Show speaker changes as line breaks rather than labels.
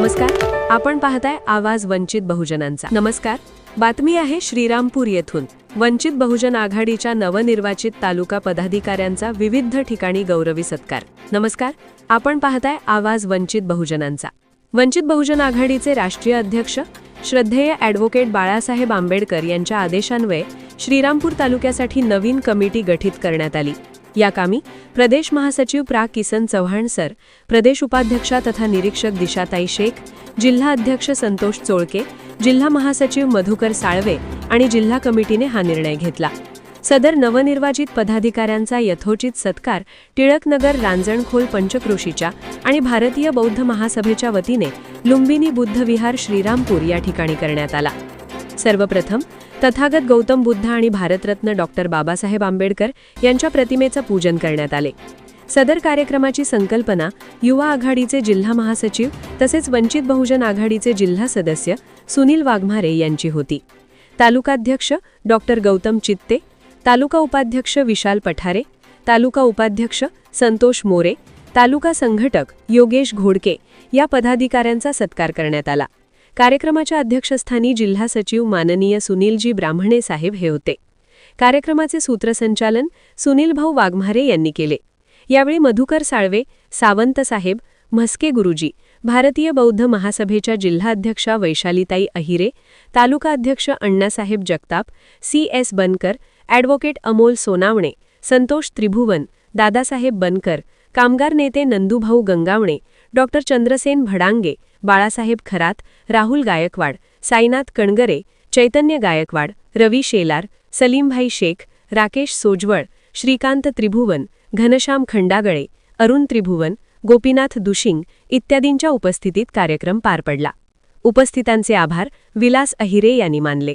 नमस्कार. आपण पाहताय आवाज वंचित बहुजनांचा. नमस्कार. बातमी आहे श्रीरामपूर येथून. वंचित बहुजन आघाडीच्या नवनिर्वाचित तालुका पदाधिकाऱ्यांचा विविध ठिकाणी गौरवी सत्कार. नमस्कार. आपण पाहताय आवाज वंचित बहुजनांचा. वंचित बहुजन आघाडीचे राष्ट्रीय अध्यक्ष श्रद्धेय ॲडव्होकेट बाळासाहेब आंबेडकर यांच्या आदेशान्वये श्रीरामपूर तालुक्यासाठी नवीन कमिटी गठीत करण्यात आली. या कामी प्रदेश महासचिव प्रा. किसन चव्हाण सर प्रदेश उपाध्यक्षा तथा निरीक्षक दिशाताई शेख जिल्हा अध्यक्ष संतोष चोळके जिल्हा महासचिव मधुकर साळवे आणि जिल्हा कमिटीने हा निर्णय घेतला. सदर नवनिर्वाचित पदाधिकाऱ्यांचा यथोचित सत्कार टिळकनगर रांजणखोल पंचक्रोशीच्या आणि भारतीय बौद्ध महासभेच्या वतीने लुंबिनी बुद्ध विहार श्रीरामपूर या ठिकाणी करण्यात आला. सर्वप्रथम तथागत गौतम बुद्ध आणि भारतरत्न डॉक्टर बाबासाहेब आंबेडकर यांच्या प्रतिमेचं पूजन करण्यात आले. सदर कार्यक्रमाची संकल्पना युवा आघाडीचे जिल्हा महासचिव तसेच वंचित बहुजन आघाडीचे जिल्हा सदस्य सुनील वाघमारे यांची होती. तालुकाध्यक्ष डॉक्टर गौतम चित्ते तालुका उपाध्यक्ष विशाल पठारे तालुका उपाध्यक्ष संतोष मोरे तालुका संघटक योगेश घोडके या पदाधिकाऱ्यांचा सत्कार करण्यात आला. कार्यक्रमाच्या अध्यक्षस्थानी जिल्हा सचिव माननीय सुनीलजी ब्राह्मणे साहेब हे होते. कार्यक्रमाचे सूत्रसंचालन सुनीलभाऊ वाघमारे यांनी केले. यावेळी मधुकर साळवे सावंत साहेब म्हस्के गुरुजी भारतीय बौद्ध महासभेच्या जिल्हाध्यक्षा वैशालीताई अहिरे तालुका अध्यक्ष Annasaheb Jagtap C S Bankar advocate Amol Sonawane Santosh Tribhuvan Dadasaheb Bankar कामगार नेते नंदूभाऊ गंगावणे डॉक्टर चंद्रसेन भडांगे बाळासाहेब खरात राहुल गायकवाड साईनाथ कणगरे चैतन्य गायकवाड रवी शेलार सलीमभाई शेख राकेश सोजवळ श्रीकांत त्रिभुवन घनश्याम खंडागळे अरुण त्रिभुवन गोपीनाथ दुशिंग इत्यादींच्या उपस्थितीत कार्यक्रम पार पडला. उपस्थितांचे आभार विलास अहिरे यांनी मानले.